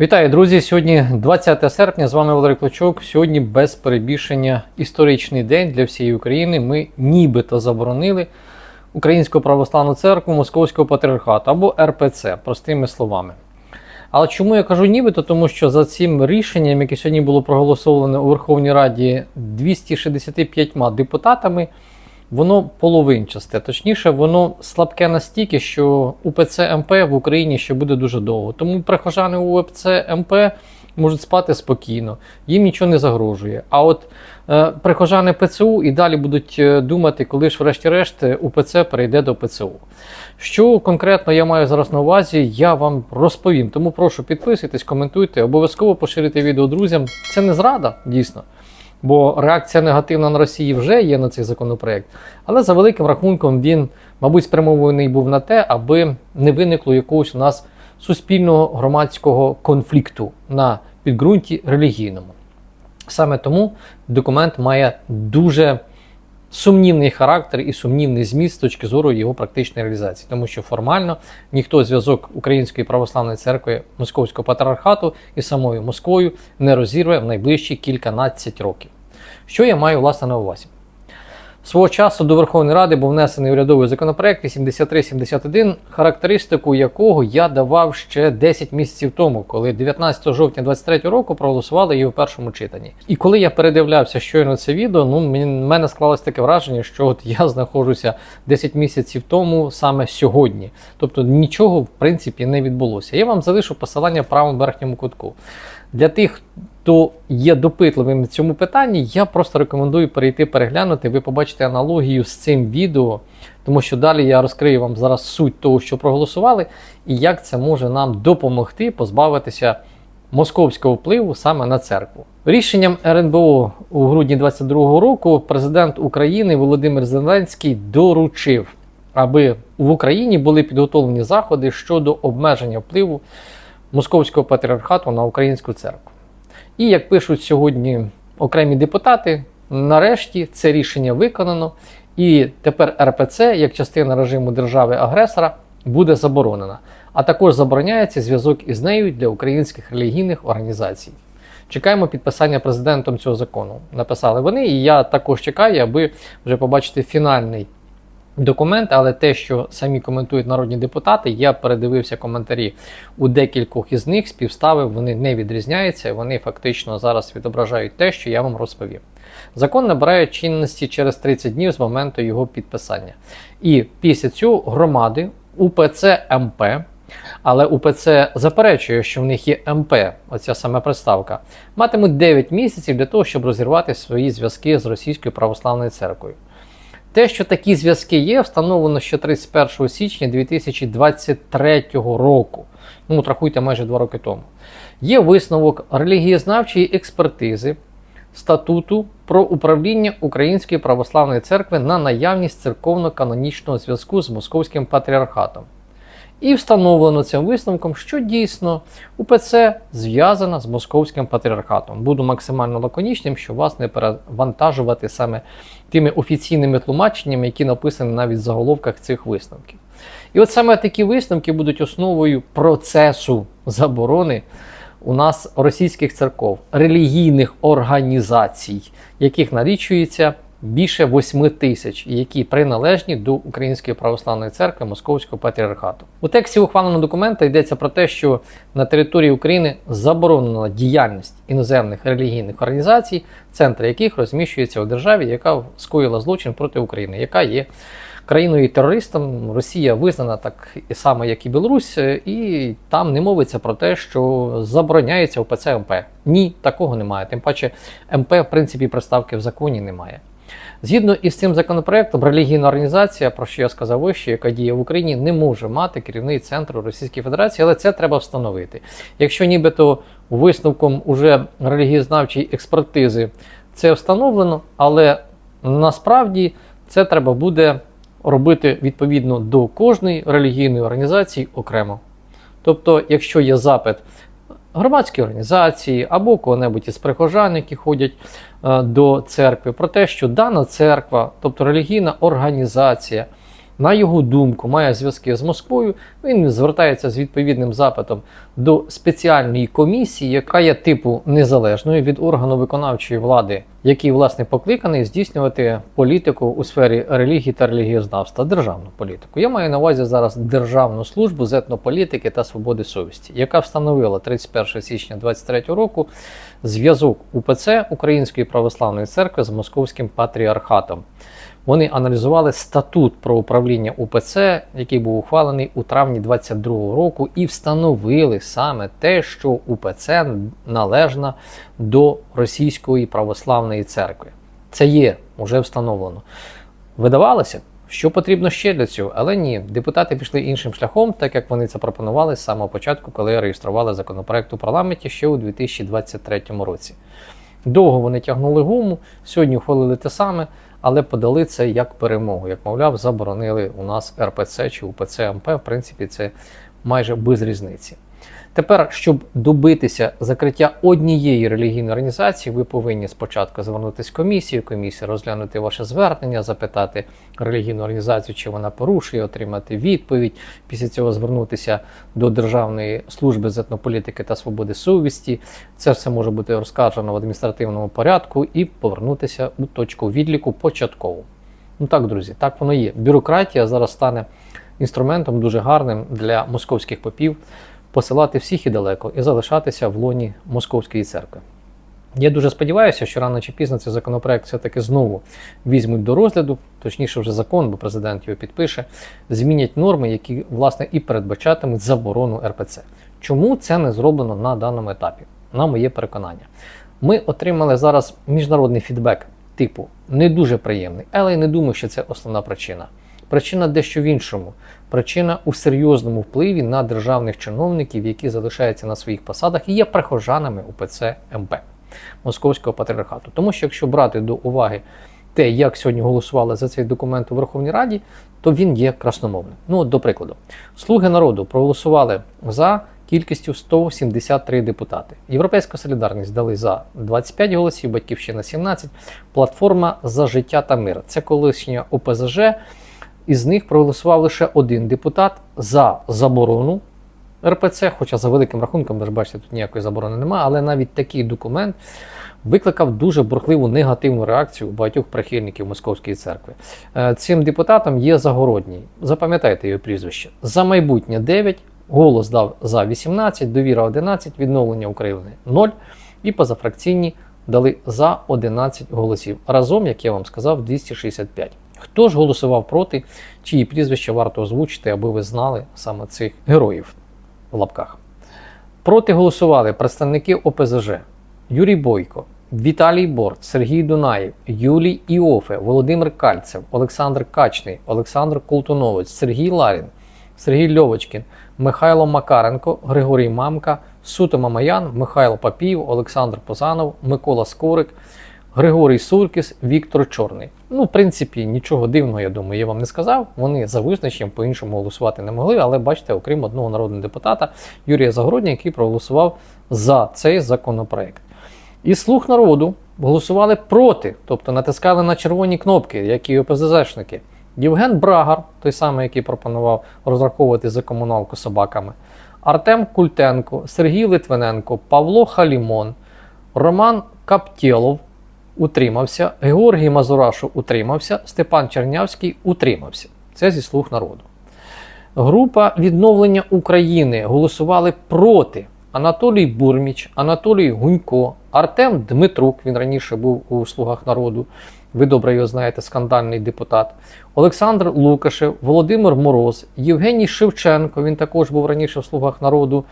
Вітаю, друзі! Сьогодні 20 серпня. З вами Валерій Клочок. Сьогодні без перебільшення історичний день для всієї України. Ми нібито заборонили Українську православну церкву Московського патріархату або РПЦ, простими словами. Але чому я кажу нібито? Тому що за цим рішенням, яке сьогодні було проголосоване у Верховній Раді 265 депутатами, воно половинчасте. Точніше, воно слабке настільки, що УПЦ МП в Україні ще буде дуже довго. Тому прихожани УПЦ МП можуть спати спокійно, їм нічого не загрожує. А от е, прихожани ПЦУ і далі будуть е, думати, коли ж, врешті-решт, УПЦ перейде до ПЦУ. Що конкретно я маю зараз на увазі, я вам розповім. Тому прошу підписуйтесь, коментуйте, обов'язково поширити відео друзям. Це не зрада, дійсно. Бо реакція негативна на Росії вже є на цей законопроект. Але за великим рахунком він, мабуть, спрямований був на те, аби не виникло якогось у нас суспільного громадського конфлікту на підґрунті релігійному. Саме тому документ має дуже сумнівний характер і сумнівний зміст з точки зору його практичної реалізації, тому що формально ніхто зв'язок Української православної церкви Московського патріархату і самою Москвою не розірве в найближчі кільканадцять років. Що я маю власне на увазі? Свого часу до Верховної Ради був внесений урядовий законопроект 8371, характеристику якого я давав ще 10 місяців тому, коли 19 жовтня 2023 року проголосували її в першому читанні. І коли я передивлявся щойно це відео, ну в мене склалось таке враження, що от я знаходжуся 10 місяців тому саме сьогодні. Тобто нічого в принципі не відбулося. Я вам залишу посилання в правому верхньому кутку. Для тих, хто є допитливим в цьому питанні, я просто рекомендую перейти переглянути. Ви побачите аналогію з цим відео, тому що далі я розкрию вам зараз суть того, що проголосували, і як це може нам допомогти позбавитися московського впливу саме на церкву. Рішенням РНБО у грудні 2022 року президент України Володимир Зеленський доручив, аби в Україні були підготовлені заходи щодо обмеження впливу московського патріархату на українську церкву. І як пишуть сьогодні окремі депутати, нарешті це рішення виконано, і тепер РПЦ, як частина режиму держави-агресора, буде заборонена. А також забороняється зв'язок із нею для українських релігійних організацій. Чекаємо підписання президентом цього закону. Написали вони, і я також чекаю, аби вже побачити фінальний документ, але те, що самі коментують народні депутати, я передивився коментарі у декількох із них, співставив, вони не відрізняються, вони фактично зараз відображають те, що я вам розповів. Закон набирає чинності через 30 днів з моменту його підписання. І після цього громади УПЦ МП. Але УПЦ заперечує, що в них є МП, оця саме приставка, матимуть 9 місяців для того, щоб розірвати свої зв'язки з Російською православною церквою. Те, що такі зв'язки є, встановлено ще 31 січня 2023 року. Ну, рахуйте майже два роки тому. Є висновок релігієзнавчої експертизи статуту про управління Української православної церкви на наявність церковно-канонічного зв'язку з Московським патріархатом. І встановлено цим висновком, що дійсно УПЦ зв'язана з московським патріархатом. Буду максимально лаконічним, щоб вас не перевантажувати саме тими офіційними тлумаченнями, які написані навіть в заголовках цих висновків. І от саме такі висновки будуть основою процесу заборони у нас російських церков, релігійних організацій, яких налічується більше 8 тисяч, які приналежні до Української православної церкви Московського патріархату. У тексті ухваленого документа йдеться про те, що на території України заборонена діяльність іноземних релігійних організацій, центри яких розміщуються у державі, яка скоїла злочин проти України, яка є країною терористом. Росія визнана так само, як і Білорусь, і там не мовиться про те, що забороняється УПЦ МП. Ні, такого немає. Тим паче МП, в принципі, приставки в законі немає. Згідно із цим законопроектом, релігійна організація, про що я сказав вище, яка діє в Україні, не може мати керівний центр Російської Федерації, але це треба встановити. Якщо нібито висновком уже релігієзнавчої експертизи це встановлено, але насправді це треба буде робити відповідно до кожної релігійної організації окремо. Тобто, якщо є запит громадські організації або кого-небудь із прихожан, які ходять до церкви, про те, що дана церква, тобто релігійна організація, на його думку, має зв'язки з Москвою, він звертається з відповідним запитом до спеціальної комісії, яка є типу незалежною від органу виконавчої влади, який власне покликаний здійснювати політику у сфері релігії та релігієзнавства, державну політику. Я маю на увазі зараз Державну службу з етнополітики та свободи совісті, яка встановила 31 січня 2023 року зв'язок УПЦ Української православної церкви з Московським патріархатом. Вони аналізували статут про управління УПЦ, який був ухвалений у травні 22 року, і встановили саме те, що УПЦ належна до Російської православної церкви. Це є вже встановлено. Видавалося, що потрібно ще для цього, але ні, депутати пішли іншим шляхом, так як вони це пропонували з самого початку, коли реєстрували законопроект у парламенті ще у 2023 році. Довго вони тягнули гуму, сьогодні ухвалили те саме, але подали це як перемогу. Як мовляв, заборонили у нас РПЦ чи УПЦ МП. В принципі, це майже без різниці. Тепер, щоб добитися закриття однієї релігійної організації, ви повинні спочатку звернутися в комісію, комісія розглянути ваше звернення, запитати релігійну організацію, чи вона порушує, отримати відповідь. Після цього звернутися до Державної служби з етнополітики та свободи совісті. Це все може бути розкажено в адміністративному порядку і повернутися у точку відліку початково. Ну так, друзі, так воно є. Бюрократія зараз стане інструментом дуже гарним для московських попів посилати всіх і далеко і залишатися в лоні Московської церкви. Я дуже сподіваюся, що рано чи пізно цей законопроект все-таки знову візьмуть до розгляду, точніше, вже закон, бо президент його підпише, змінять норми, які власне і передбачатимуть заборону РПЦ. Чому це не зроблено на даному етапі? На моє переконання. Ми отримали зараз міжнародний фідбек, типу не дуже приємний, але я не думаю, що це основна причина. Причина дещо в іншому. Причина у серйозному впливі на державних чиновників, які залишаються на своїх посадах і є прихожанами УПЦ МП Московського патріархату. Тому що якщо брати до уваги те, як сьогодні голосували за цей документ у Верховній Раді, то він є красномовним. Ну, от, до прикладу, слуги народу проголосували за кількістю 173 депутати. Європейська солідарність дали за 25 голосів, Батьківщина 17, платформа за життя та мир. Це колишня ОПЗЖ. Із них проголосував лише один депутат за заборону РПЦ, хоча за великим рахунком, ви ж бачите, тут ніякої заборони немає, але навіть такий документ викликав дуже бурхливу негативну реакцію багатьох прихильників Московської церкви. Е, Цим депутатом є Загородній. Запам'ятайте його прізвище. За майбутнє 9, голос дав за 18, довіра 11, відновлення України 0 і позафракційні дали за 11 голосів. Разом, як я вам сказав, 265. Хто ж голосував проти, чиї прізвища варто озвучити, аби ви знали саме цих героїв в лапках? Проти голосували представники ОПЗЖ Юрій Бойко, Віталій Борт, Сергій Дунаєв, Юлій Іофе, Володимир Кальцев, Олександр Качний, Олександр Колтунович, Сергій Ларін, Сергій Льовочкін, Михайло Макаренко, Григорій Мамка, Суто Мамаян, Михайло Папіїв, Олександр Позанов, Микола Скорик. Григорій Суркіс, Віктор Чорний. Ну, в принципі, нічого дивного, я думаю, я вам не сказав. Вони за визначенням по-іншому голосувати не могли, але бачите, окрім одного народного депутата Юрія Загородня, який проголосував за цей законопроект. І слух народу голосували проти, тобто натискали на червоні кнопки, як і ОПЗЗшники. Євген Брагар, той самий, який пропонував розраховувати за комуналку собаками, Артем Культенко, Сергій Литвиненко, Павло Халімон, Роман Каптєлов утримався, Георгій Мазурашу утримався, Степан Чернявський утримався. Це зі слуг народу. Група відновлення України голосували проти Анатолій Бурміч, Анатолій Гунько, Артем Дмитрук. Він раніше був у Слугах народу. Ви добре його знаєте, скандальний депутат. Олександр Лукашев, Володимир Мороз, Євгеній Шевченко. Він також був раніше в Слугах народу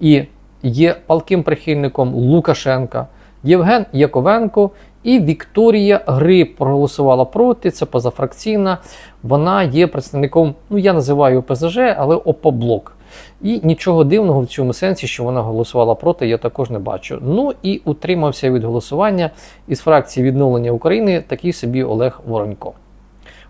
і є палким прихильником Лукашенка. Євген Яковенко і Вікторія Гриб проголосувала проти. Це позафракційна. Вона є представником, ну я називаю ОПЗЖ, але ОПОБЛОК. І нічого дивного в цьому сенсі, що вона голосувала проти, я також не бачу. Ну і утримався від голосування із фракції відновлення України такий собі Олег Воронько.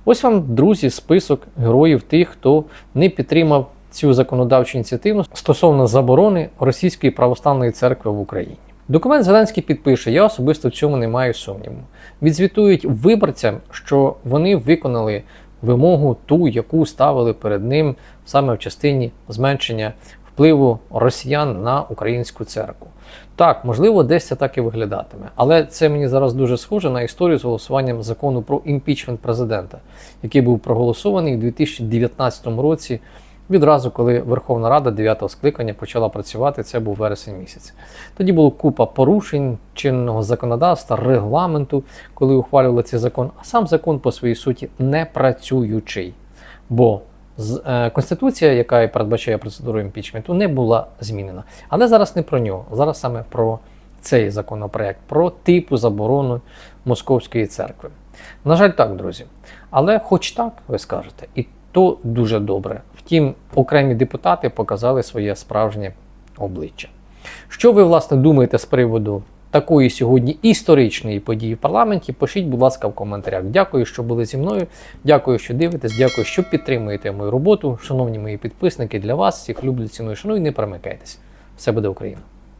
Ось вам, друзі, список героїв тих, хто не підтримав цю законодавчу ініціативу стосовно заборони Російської православної церкви в Україні. Документ Зеленський підпише, я особисто в цьому не маю сумніву. Відзвітують виборцям, що вони виконали вимогу, ту, яку ставили перед ним саме в частині зменшення впливу росіян на українську церкву. Так, можливо, десь це так і виглядатиме, але це мені зараз дуже схоже на історію з голосуванням закону про імпічмент президента, який був проголосований у 2019 році. Відразу, коли Верховна Рада 9-го скликання почала працювати, це був вересень місяць. Тоді було купа порушень чинного законодавства, регламенту, коли ухвалювали цей закон. А сам закон по своїй суті не працюючий. Бо е, Конституція, яка і передбачає процедуру імпічменту, не була змінена. Але зараз не про нього. Зараз саме про цей законопроект, про типу заборону Московської церкви. На жаль, так, друзі. Але хоч так, ви скажете, і то дуже добре. Втім, окремі депутати показали своє справжнє обличчя. Що ви, власне, думаєте з приводу такої сьогодні історичної події в парламенті? Пишіть, будь ласка, в коментарях. Дякую, що були зі мною. Дякую, що дивитесь. Дякую, що підтримуєте мою роботу. Шановні мої підписники, для вас всіх люблю, ціную, шаную, не перемикайтесь. Все буде Україна!